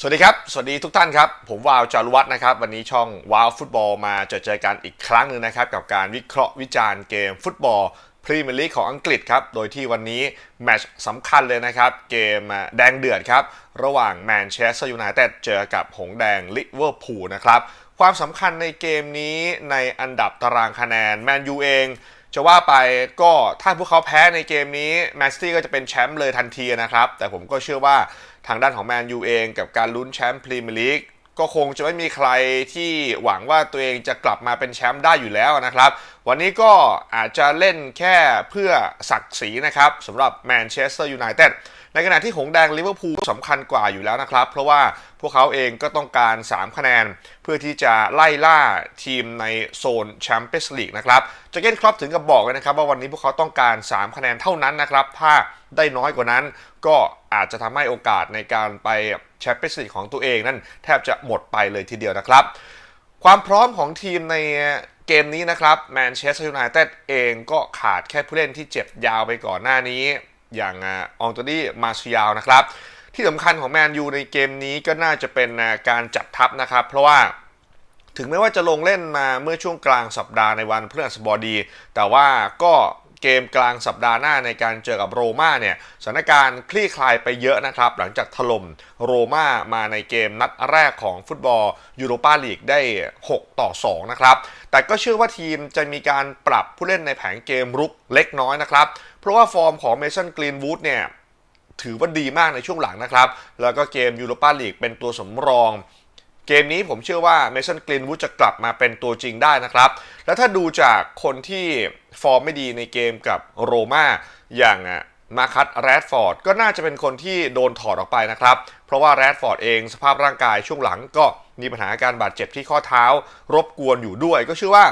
สวัสดีครับ สวัสดีทุกท่านครับ ผมวาวจารุวัฒน์นะครับ วันนี้ช่องวาวฟุตบอลมาเจอเจอกันอีกครั้งหนึ่งนะครับ กับการวิเคราะห์วิจารณ์เกมฟุตบอลพรีเมียร์ลีกของอังกฤษครับ โดยที่วันนี้แมตช์สำคัญเลยนะครับ เกมแดงเดือดครับ ระหว่างแมนเชสเตอร์ยูไนเต็ดเจอกับหงแดงลิเวอร์พูลนะครับ ความสำคัญในเกมนี้ในอันดับตารางคะแนนแมนยูเอง จะว่าไปก็ถ้าพวกเขาแพ้ในเกมนี้แมนซิตี้ก็จะเป็นแชมป์เลยทันทีนะครับ แต่ผมก็เชื่อว่าทางด้านของแมนยูเองกับการลุ้นแชมป์พรีเมียร์ลีก ก็คงจะไม่มีใครที่หวังว่าตัวเองจะกลับมาเป็นแชมป์ได้อยู่แล้วนะครับ วันนี้ก็อาจจะเล่นแค่เพื่อศักดิ์ศรีนะครับสำหรับแมนเชสเตอร์ยูไนเต็ดในขณะที่หงแดงลิเวอร์พูลสำคัญกว่าอยู่แล้วนะครับ เพราะว่าพวกเขาเองก็ต้องการ 3 คะแนน เพื่อที่จะไล่ล่าทีมในโซนแชมเปี้ยนส์ลีกนะครับจะเก้นครอปถึงกับบอกเลยนะครับ ว่าวันนี้พวกเขาต้องการ 3 คะแนนเท่านั้นนะครับ ถ้าได้น้อยกว่านั้น ก็อาจจะทำให้โอกาสในการไป แชมเปี้ยนส์ลีกของตัวเองนั้นแทบจะหมดไปเลยทีเดียวนะครับ ความพร้อมของทีมในเกมนี้นะครับแมนเชสเตอร์ยูไนเต็ดเองก็ขาดแค่ผู้เล่นที่เจ็บยาวไปก่อนหน้านี้ อย่างอองโตนี่มาเชียลนะครับ ที่สำคัญของแมนยูในเกมนี้ก็น่าจะเป็นการจัดทัพนะครับ เพราะว่าถึงแม้ว่าจะลงเล่นมาเมื่อช่วงกลางสัปดาห์ในวันพฤหัสบดี แต่ว่าก็ เกมกลางสัปดาห์หน้าในการเจอกับโรม่าเนี่ยสถานการณ์คลี่คลายไปเยอะนะครับ หลังจากถล่มโรม่ามาในเกมนัดแรกของฟุตบอลยูโรปาลีกได้ 6 ต่อ 2 นะครับ แต่ก็เชื่อว่าทีมจะมีการปรับผู้เล่นในแผงเกมรุกเล็กน้อยนะครับ เพราะว่าฟอร์มของเมสันกรีนวูดเนี่ยถือว่าดีมากในช่วงหลังนะครับ แล้วก็เกมยูโรปาลีกเป็นตัวสำรอง เกมนี้ผมเชื่อว่าเมสันกลินวูดจะกลับมาเป็นตัวจริงได้นะครับ แล้วถ้าดูจากคนที่ฟอร์มไม่ดีในเกมกับโรม่าอย่างมาคัตแรดฟอร์ดก็น่าจะเป็นคนที่โดนถอดออกไปนะครับ เพราะว่าแรดฟอร์ดเองสภาพร่างกายช่วงหลังก็มีปัญหาการบาดเจ็บที่ข้อเท้ารบกวนอยู่ด้วย ก็เชื่อว่า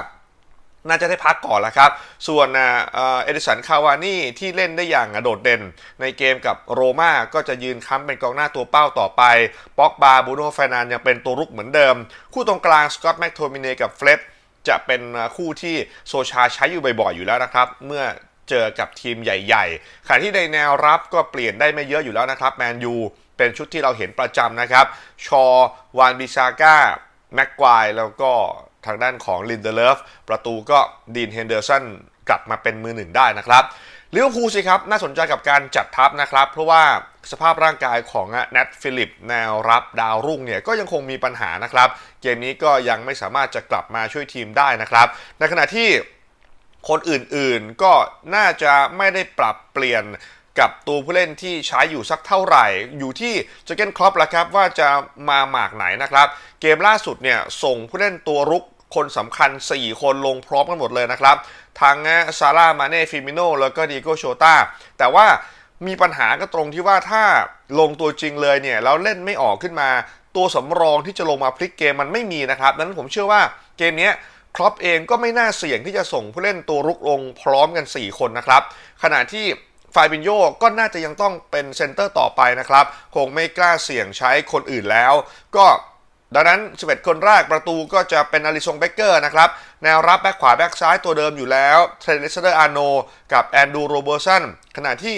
น่าจะได้พักก่อนแล้วครับ ส่วนเอดิสันคาวานี่ที่เล่นได้อย่างโดดเด่น ในเกมกับโรม่าก็จะยืนค้ำเป็นกองหน้าตัวเป้าต่อไปป็อกบาบูโนแฟนานยังเป็นตัวรุกเหมือนเดิม คู่ตรงกลางสกอตแม็กโทมิเนกับเฟลดจะเป็นคู่ที่โซชาใช้อยู่บ่อยๆอยู่แล้วนะครับ เมื่อเจอกับทีมใหญ่ๆขณะที่ในแนวรับก็เปลี่ยนได้ไม่เยอะอยู่แล้วนะครับแมนยูเป็นชุดที่เราเห็นประจำนะครับ ชอวานบิซาก้าแม็กควายแล้วก็ ทางด้านของลินเดเลฟประตูก็ดีนเฮนเดอร์สันกลับมาเป็นมือหนึ่งได้นะครับลิเวอร์พูลสิครับ น่าสนใจกับการจัดทัพนะครับ เพราะว่าสภาพร่างกายของแนทฟิลิป แนวรับดาวรุ่งเนี่ย ก็ยังคงมีปัญหานะครับ เกมนี้ก็ยังไม่สามารถจะกลับมาช่วยทีมได้นะครับ ในขณะที่คนอื่นๆก็น่าจะไม่ได้ปรับเปลี่ยนกับตัวผู้เล่นที่ใช้อยู่สักเท่าไหร่ อยู่ที่เจเกนครอปละครับว่าจะมาหมากไหนนะครับ เกมล่าสุดเนี่ยส่งผู้เล่นตัวรุก คนสำคัญ 4 คนลงพร้อมกันหมดเลยนะครับ ทั้งซาร่ามาเน่ฟิมิโนแล้วก็ดีโกโชตาแต่ว่ามีปัญหาก็ตรงที่ว่าถ้าลงตัวจริงเลยเนี่ยแล้วเล่นไม่ออกขึ้นมา ตัวสำรองที่จะลงมาพลิกเกมมันไม่มีนะครับดังนั้นผมเชื่อว่าเกมนี้ครอปเองก็ไม่น่าเสี่ยงที่จะส่งผู้เล่นตัวรุกลงพร้อมกัน 4 คนนะครับ ขณะที่ฟาบินโยก็น่าจะยังต้องเป็นเซนเตอร์ต่อไปนะครับ คงไม่กล้าเสี่ยงใช้คนอื่นแล้ว ก็ ดังนั้น 11 คนแรกประตูก็จะเป็นอาริซงเบเกอร์นะครับ แนวรับแบ็คขวาแบ็คซ้ายตัวเดิมอยู่แล้วเทรนนิสเดอร์อาโนกับแอนดูโรเบอร์สันขณะที่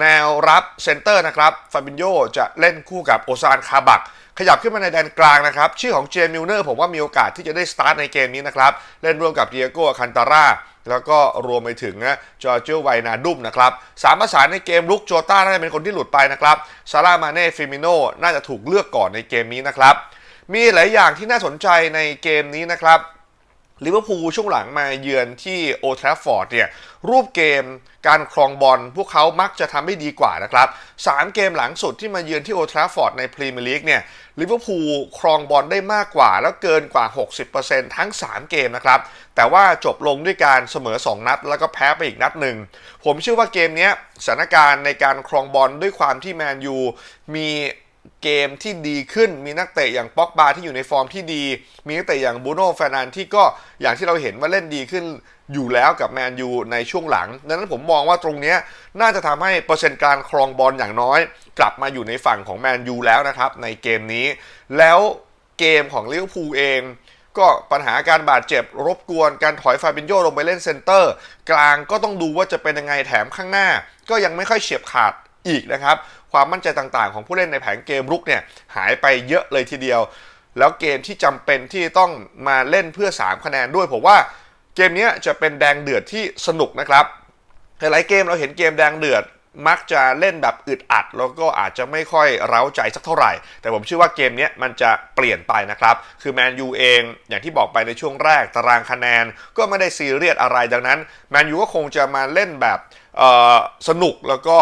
แนวรับเซนเตอร์นะครับฟาบินโยจะเล่นคู่กับโอซานคาบัก ขยับขึ้นมาในแดนกลางนะครับ ชื่อของเจมิลเนอร์ผมว่ามีโอกาสที่จะได้สตาร์ทในเกมนี้นะครับ เล่นร่วมกับเดียโก้คันตาร่า แล้วก็รวมไปถึงจอร์เจไวนาดุมนะครับสามประสานในเกมลุกโจต้าน่าจะเป็นคนที่หลุดไปนะครับซาร่ามาเน่ฟิมิโนน่าจะถูกเลือกก่อนในเกมนี้นะครับ มีหลายอย่างที่น่าสนใจในเกมนี้นะครับ ลิเวอร์พูลช่วงหลังมาเยือนที่โอทราฟอร์ดเนี่ยรูปเกมการครองบอลพวกเขามักจะทำได้ดีกว่านะครับสามเกมหลังสุดที่มาเยือนที่โอทราฟอร์ดในพรีเมียร์ลีกเนี่ยลิเวอร์พูลครองบอลได้มากกว่า แล้วเกินกว่า 60%ทั้ง 3 เกมนะครับ แต่ว่าจบลงด้วยการเสมอ 2 นัด แล้วก็แพ้ไปอีกนัดหนึ่ง ผมเชื่อว่าเกมนี้สถานการณ์ในการครองบอลด้วยความที่แมนยูมี เกมที่ดีขึ้น มีนักเตะอย่างป็อกบาที่อยู่ในฟอร์มที่ดี มีนักเตะอย่างบูโน่แฟนานที่ก็อย่างที่เราเห็นว่าเล่นดีขึ้นอยู่แล้วกับแมนยูในช่วงหลัง ดังนั้นผมมองว่าตรงนี้น่าจะทำให้เปอร์เซ็นต์การครองบอลอย่างน้อย กลับมาอยู่ในฝั่งของแมนยูแล้วนะครับในเกมนี้ แล้วเกมของลิเวอร์พูลเองก็ปัญหาการบาดเจ็บรบกวนการถอยฟาบินโยลงไปเล่นเซนเตอร์ กลางก็ต้องดูว่าจะเป็นยังไงแถมข้างหน้า ก็ยังไม่ค่อยเฉียบขาด อีกนะครับ ความมั่นใจต่างๆ ของผู้เล่นในแผนเกมรุกเนี่ยหายไปเยอะเลยทีเดียว แล้วเกมที่จำเป็นที่ต้องมาเล่นเพื่อ 3 คะแนนด้วยผมว่าเกมนี้จะเป็นแดงเดือดที่สนุกนะครับหลายเกมเราเห็นเกมแดงเดือดมักจะเล่นแบบอึดอัด แล้วก็อาจจะไม่ค่อยเร้าใจสักเท่าไหร่ แต่ผมเชื่อว่าเกมนี้มันจะเปลี่ยนไปนะครับ คือแมนยูเองอย่างที่บอกไปในช่วงแรกตารางคะแนน ก็ไม่ได้ซีเรียสอะไรดังนั้นแมนยูก็คงจะมาเล่นแบบสนุกแล้วก็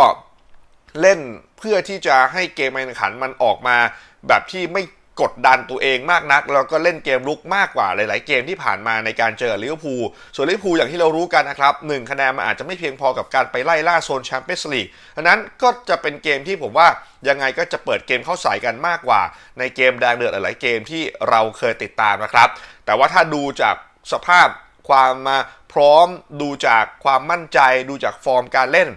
เล่นเพื่อที่จะให้เกมการแข่งขันมันออกมา แบบที่ไม่กดดันตัวเองมากนัก แล้วก็เล่นเกมลุกมากกว่าหลาย ๆ เกมที่ผ่านมาในการเจอลิเวอร์พูลส่วนลิเวอร์พูลอย่างที่เรารู้กันนะครับหนึ่งคะแนนมันอาจจะไม่เพียงพอกับการไปไล่ล่าโซนแชมเปี้ยนส์ลีกดังนั้นก็จะเป็นเกมที่ผมว่ายังไงก็จะเปิดเกมเข้าใส่กันมากกว่า ในเกมแดงเดือดหลาย ๆ เกมที่เราเคยติดตามนะครับ แต่ว่าถ้าดูจากสภาพความมาพร้อมดูจากความมั่นใจดูจากฟอร์มการเล่น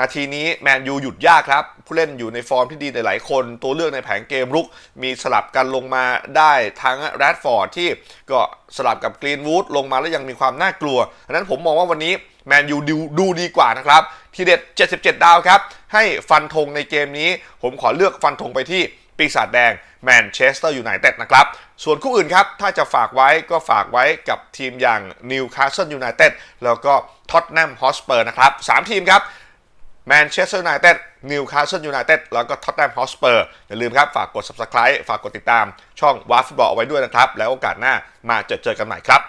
นาทีนี้แมนยูหยุดยากครับ ผู้เล่นอยู่ในฟอร์มที่ดีหลายๆคน ตัวเลือกในแผนเกมรุก มีสลับกันลงมาได้ทั้งแรดฟอร์ดที่ก็สลับกับกรีนวูดลงมาแล้วยังมีความน่ากลัวดังนั้นผมมองว่าวันนี้แมนยูดูดีกว่านะครับ ทีเด็ด 77 ดาวครับ ให้ฟันธงในเกมนี้ ผมขอเลือกฟันธงไปที่ปีศาจแดงแมนเชสเตอร์ยูไนเต็ดนะครับ ส่วนคู่อื่นครับ ถ้าจะฝากไว้ก็ฝากไว้กับทีมอย่างนิวคาสเซิลยูไนเต็ดแล้วก็ท็อตแนมฮอสเปอร์นะครับสามทีมครับ แมนเชสเตอร์ยูไนเต็ดนิวคาสเซิลยูไนเต็ดแล้วก็ท็อตแนมฮอสเปอร์อย่าลืมครับ ฝากกด subscribe ฝากกดติดตามช่องวาร์ฟุตบอลเอาไว้ด้วยนะครับ แล้วโอกาสหน้ามาเจอเจอกันใหม่ครับ